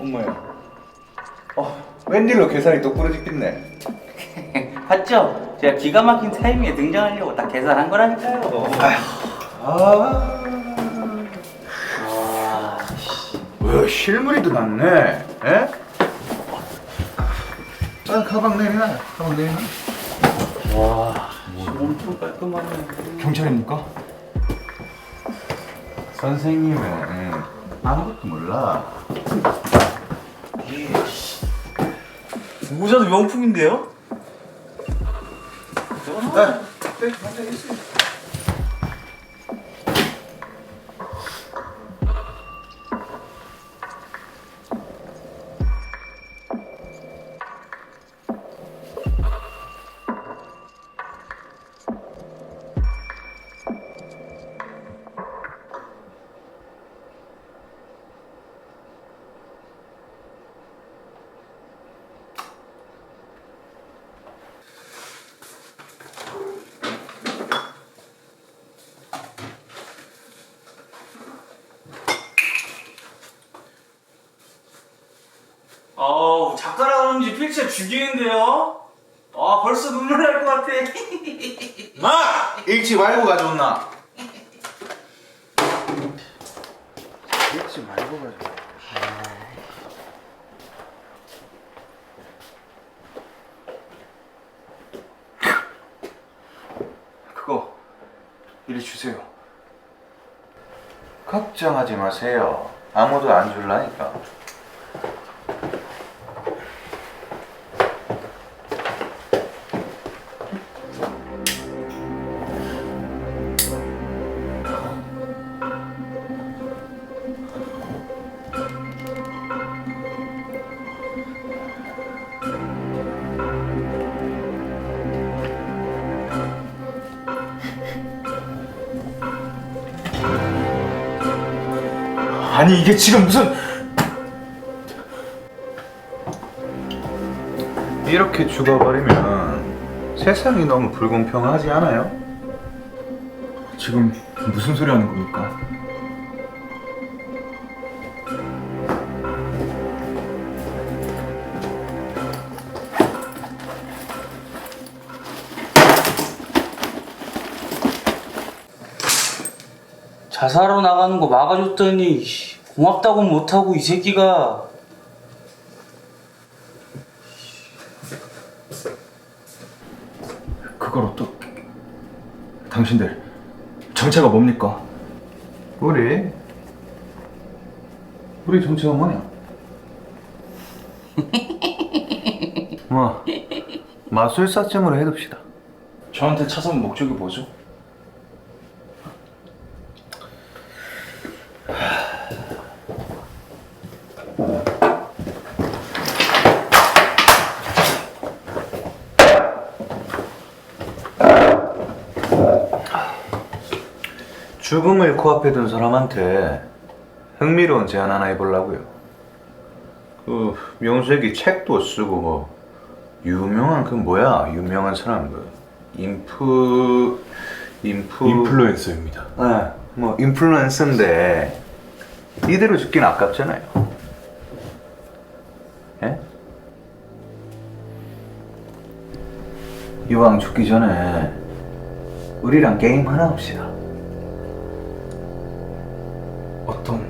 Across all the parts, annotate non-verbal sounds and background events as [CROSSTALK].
엄마야. 어, 웬일로 계산이 또 부러지겠네. [LAUGHS] 봤죠? 제가 기가 막힌 타이밍에 등장하려고 딱 계산한 거라니까요. 아, 와. 왜 실물이 더 낫네? 에? 아, 가방 내리나? 가방 내리나? 와, 엄청 깔끔하네. 경찰입니까? 선생님은 아무것도 몰라. 모자도 명품인데요? 네, 네, 앉아 있어요. 죽이는데요? 아, 벌써 눈물 날 것 같아. [LAUGHS] 마! 읽지 말고 가져온나? 읽지 말고 가져온 그거 이리 주세요. 걱정하지 마세요. 아무도 안 줄라니까. 아니 이게 지금 무슨 이렇게 죽어버리면 세상이 너무 불공평하지 않아요? 지금 무슨 소리 하는 겁니까? 자살하러 나가는 거 막아줬더니 씨, 고맙다고 못하고 이 새끼가 그걸 어떠? 당신들 정체가 뭡니까? 우리 우리 정체가 뭐냐? 뭐 마술사쯤으로 해둡시다. 저한테 찾아온 목적이 뭐죠? 죽음을 코앞에 둔 사람한테 흥미로운 제안 하나 해보려고요. 그 명색이 책도 쓰고 뭐 유명한 그 뭐야 유명한 사람 그 인프 인프 인플루엔서입니다. 네, 뭐 인플루언서인데 이대로 죽긴 아깝잖아요. 예? 이왕 죽기 전에 우리랑 게임 하나 합시다. 어떤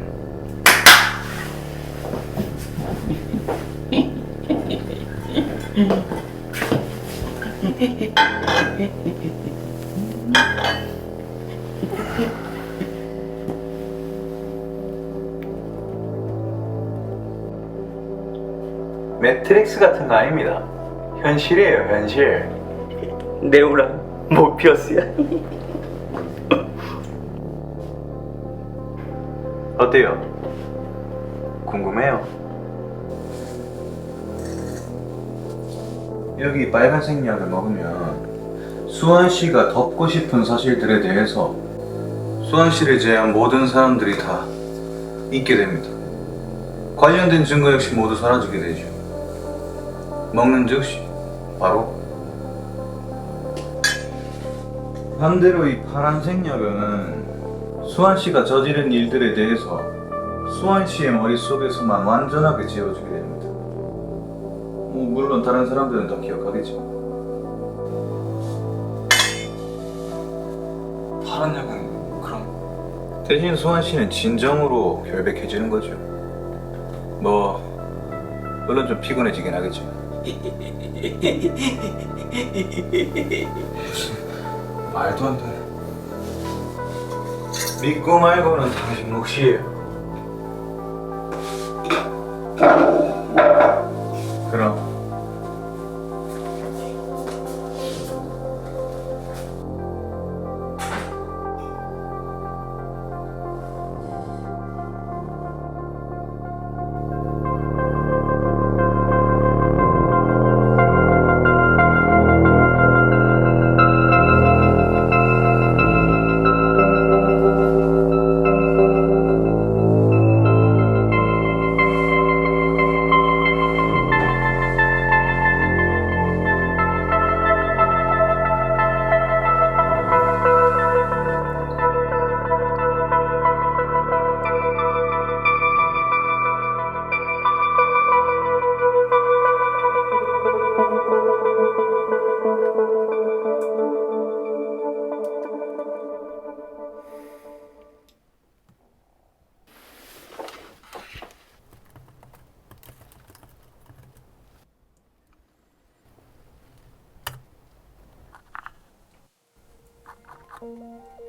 매트릭스 같은 거 아닙니다. 현실이에요, 현실. 네오랑 모피어스야. [LAUGHS] 어때요? 궁금해요? 여기 빨간색 약을 먹으면 수환 씨가 덮고 싶은 사실들에 대해서 수환 씨를 제외한 모든 사람들이 다 잊게 됩니다. 관련된 증거 역시 모두 사라지게 되죠. 먹는 즉시 바로 반대로 이 파란색 약은 수환 씨가 저지른 일들에 대해서 수환 씨의 머릿속에서만 완전하게 지워지게 됩니다. 뭐 물론 다른 사람들은 다 기억하겠지만 파란 약은 그럼 대신 수환 씨는 진정으로 결백해지는 거죠. 뭐 물론 좀 피곤해지긴 하겠지만 [LAUGHS] 말도 안 되는. 믿고 말고는 당신 몫이에요. 了。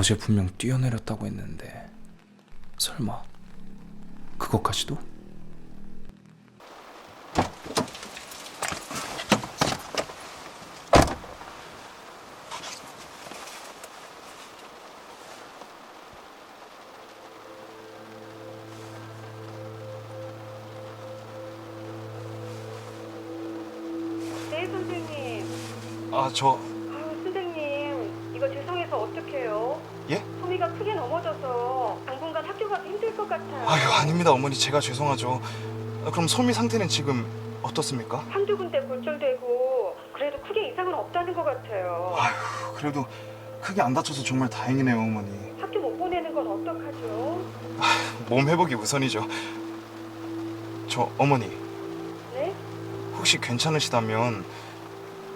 어제 분명 뛰어내렸다고 했는데 설마 그것까지도? 네 선생님. 아, 저 힘들 것 같아요. 아유, 아닙니다, 어머니. 제가 죄송하죠. 아, 그럼 소미 상태는 지금 어떻습니까? 한두 군데 골절되고 그래도 크게 이상은 없다는 것 같아요. 그래도 크게 안 다쳐서 정말 다행이네요, 어머니. 학교 못 보내는 건 어떡하죠? 몸 회복이 우선이죠. 저 어머니, 네? 혹시 괜찮으시다면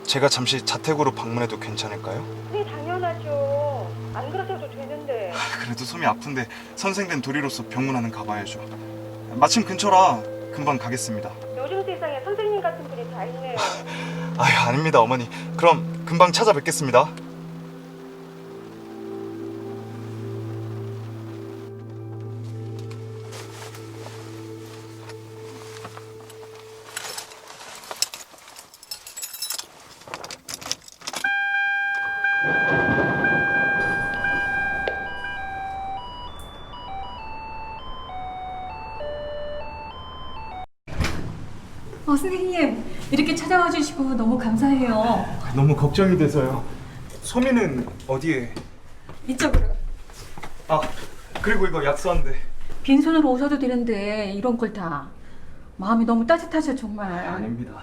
제가 잠시 자택으로 방문해도 괜찮을까요? 네, 당연하죠. 안 그러셔도 되는데. 그래도 손이 아픈데 선생된 도리로서 병문 안은 가봐야죠. 마침 근처라 금방 가겠습니다. 요즘 세상에 선생님 같은 분이 다 있네요. [LAUGHS] 아유, 아닙니다, 어머니. 그럼 금방 찾아뵙겠습니다. 어, 선생님 이렇게 찾아와 주시고 너무 감사해요. 너무 걱정이 돼서요. 소미는 어디에? 이쪽으로. 아, 그리고 이거 약수한데. 빈손으로 오셔도 되는데 이런 걸 다. 마음이 너무 따뜻하셔 정말. 아닙니다.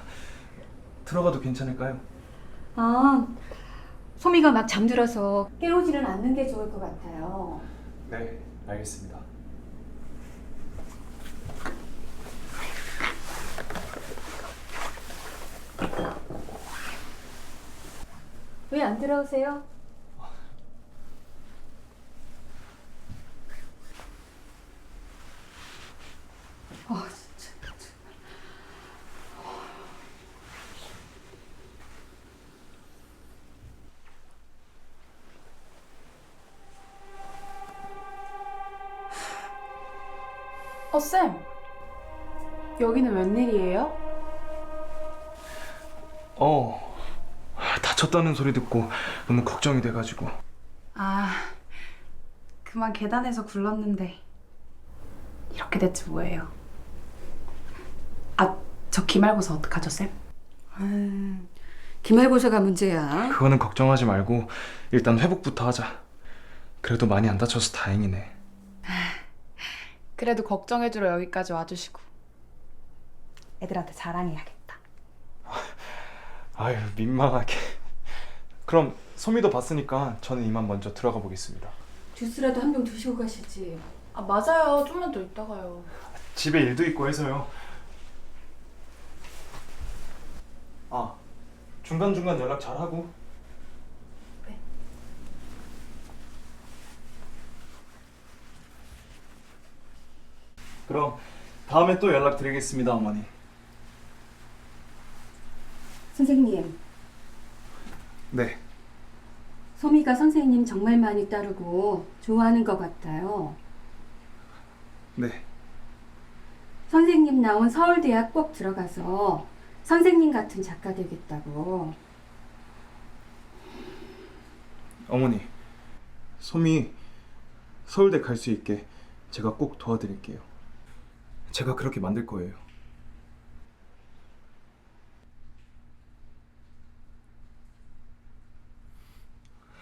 들어가도 괜찮을까요? 아, 소미가 막 잠들어서 깨우지는 않는 게 좋을 것 같아요. 네, 알겠습니다. 왜 안 들어오세요? 아, 진짜. 어, 쌤. 다쳤다는 소리 듣고 너무 걱정이 돼가지고. 아, 그만 계단에서 굴렀는데 이렇게 됐지 뭐예요. 아, 저 기말고사 어떡하죠, 쌤? 기말고사가 문제야. 그거는 걱정하지 말고 일단 회복부터 하자. 그래도 많이 안 다쳐서 다행이네. [SIGHS] 그래도 걱정해주러 여기까지 와주시고 애들한테 자랑해야겠다. 아유 민망하게. 그럼 소미도 봤으니까 저는 이만 먼저 들어가 보겠습니다. 주스라도 한 병 드시고 가시지. 아, 맞아요. 좀만 더 있다가요. 집에 일도 있고 해서요. 아 중간 중간 연락 잘 하고. 네. 그럼 다음에 또 연락드리겠습니다, 어머니. 선생님, 네. 소미가 선생님 정말 많이 따르고 좋아하는 것 같아요. 네. 선생님 나온 서울대학 꼭 들어가서 선생님 같은 작가 되겠다고. 어머니, 소미 서울대 갈 수 있게 제가 꼭 도와드릴게요. 제가 그렇게 만들 거예요.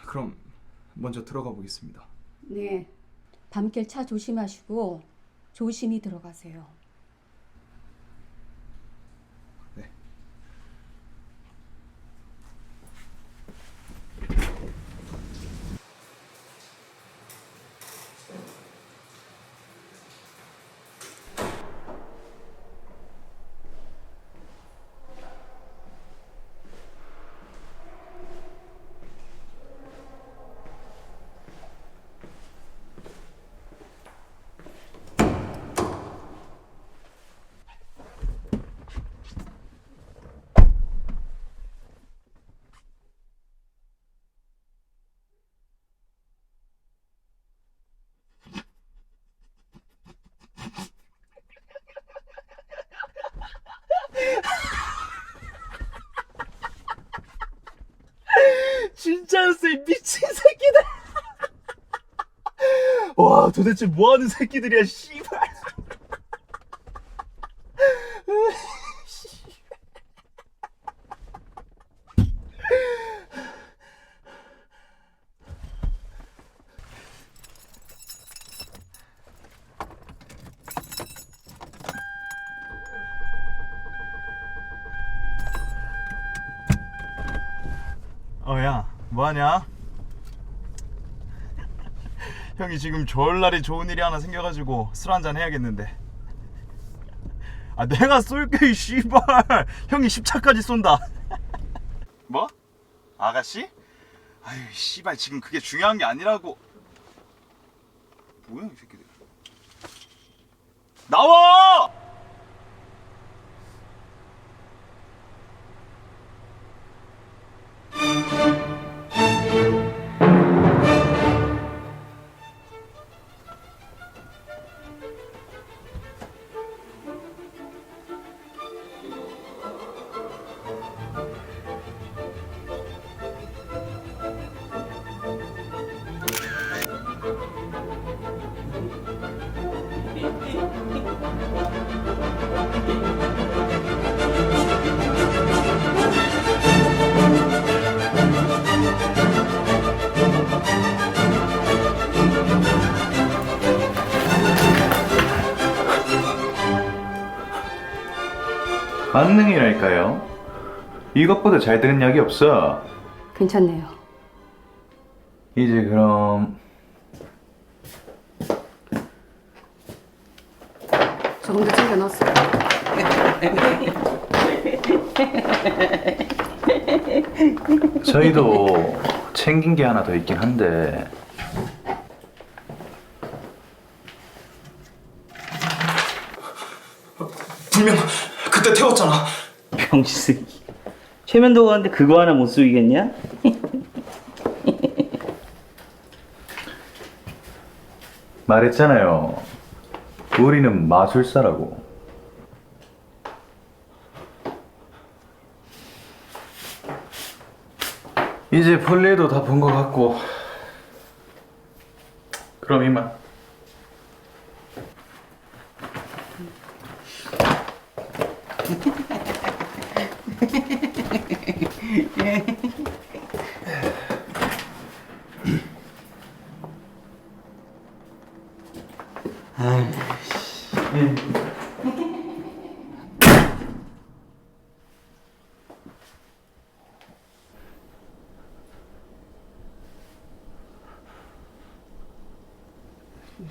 그럼 먼저 들어가 보겠습니다. 네. 밤길 차 조심하시고 조심히 들어가세요. 도대체 뭐하는 새끼들이야 씨발 어야 뭐하냐? 형이 지금 좋을날이 좋은 일이 하나 생겨가지고 술 한잔 해야겠는데 아 내가 쏠게 이 씨발 형이 10차까지 쏜다 [LAUGHS] 뭐? 아가씨? 아유 씨발 지금 그게 중요한 게 아니라고 뭐야 이 새끼들 나와! 만능이랄까요? 이것보다 잘 되는 약이 없어. 괜찮네요. 이제 그럼 조금 더 챙겨 넣었어요. 저희도 챙긴 게 하나 더 있긴 한데 분명 그때 태웠잖아. 병신 최면도 가는데 그거 하나 못 쓰겠냐? [LAUGHS] 말했잖아요. 우리는 마술사라고. 이제 볼 일도 다 본 것 같고 그럼 이만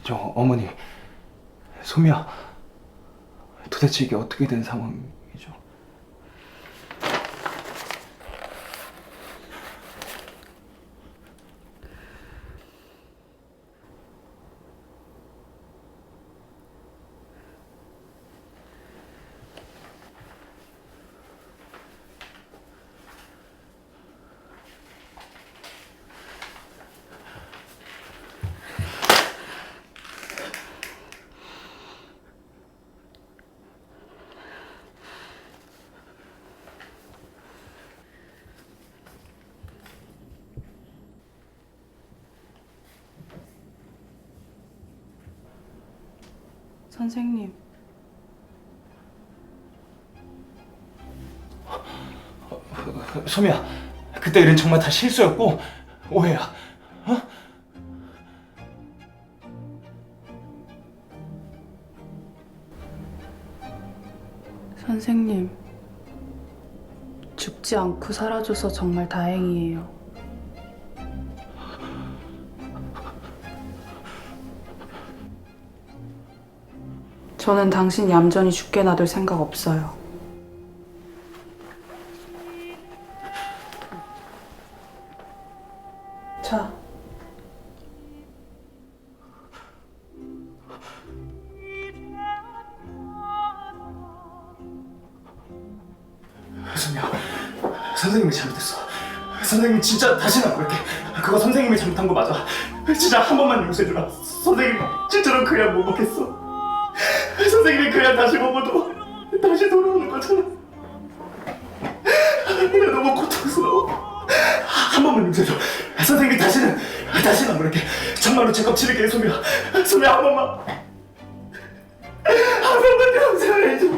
저 어머니, 소미야, 도대체 이게 어떻게 된 상황이죠? 선생님. 소미야, 그때 일은 정말 다 실수였고 오해야. 선생님. 죽지 않고 살아줘서 정말 다행이에요. 저는 당신 얌전히 죽게 놔둘 생각 없어요. 자. 소미야, 선생님이 잘못했어. 선생님 진짜 다시는 안 그럴게. 그거 선생님이 잘못한 거 맞아. 진짜 한 번만 용서해주라. 선생님 다시는 다시는 그렇게 정말로 제 껍질을 소며 소며 한 번만 한 번만 감상을 해줘.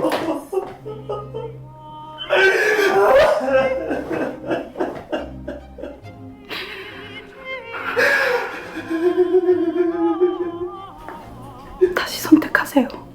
다시 선택하세요.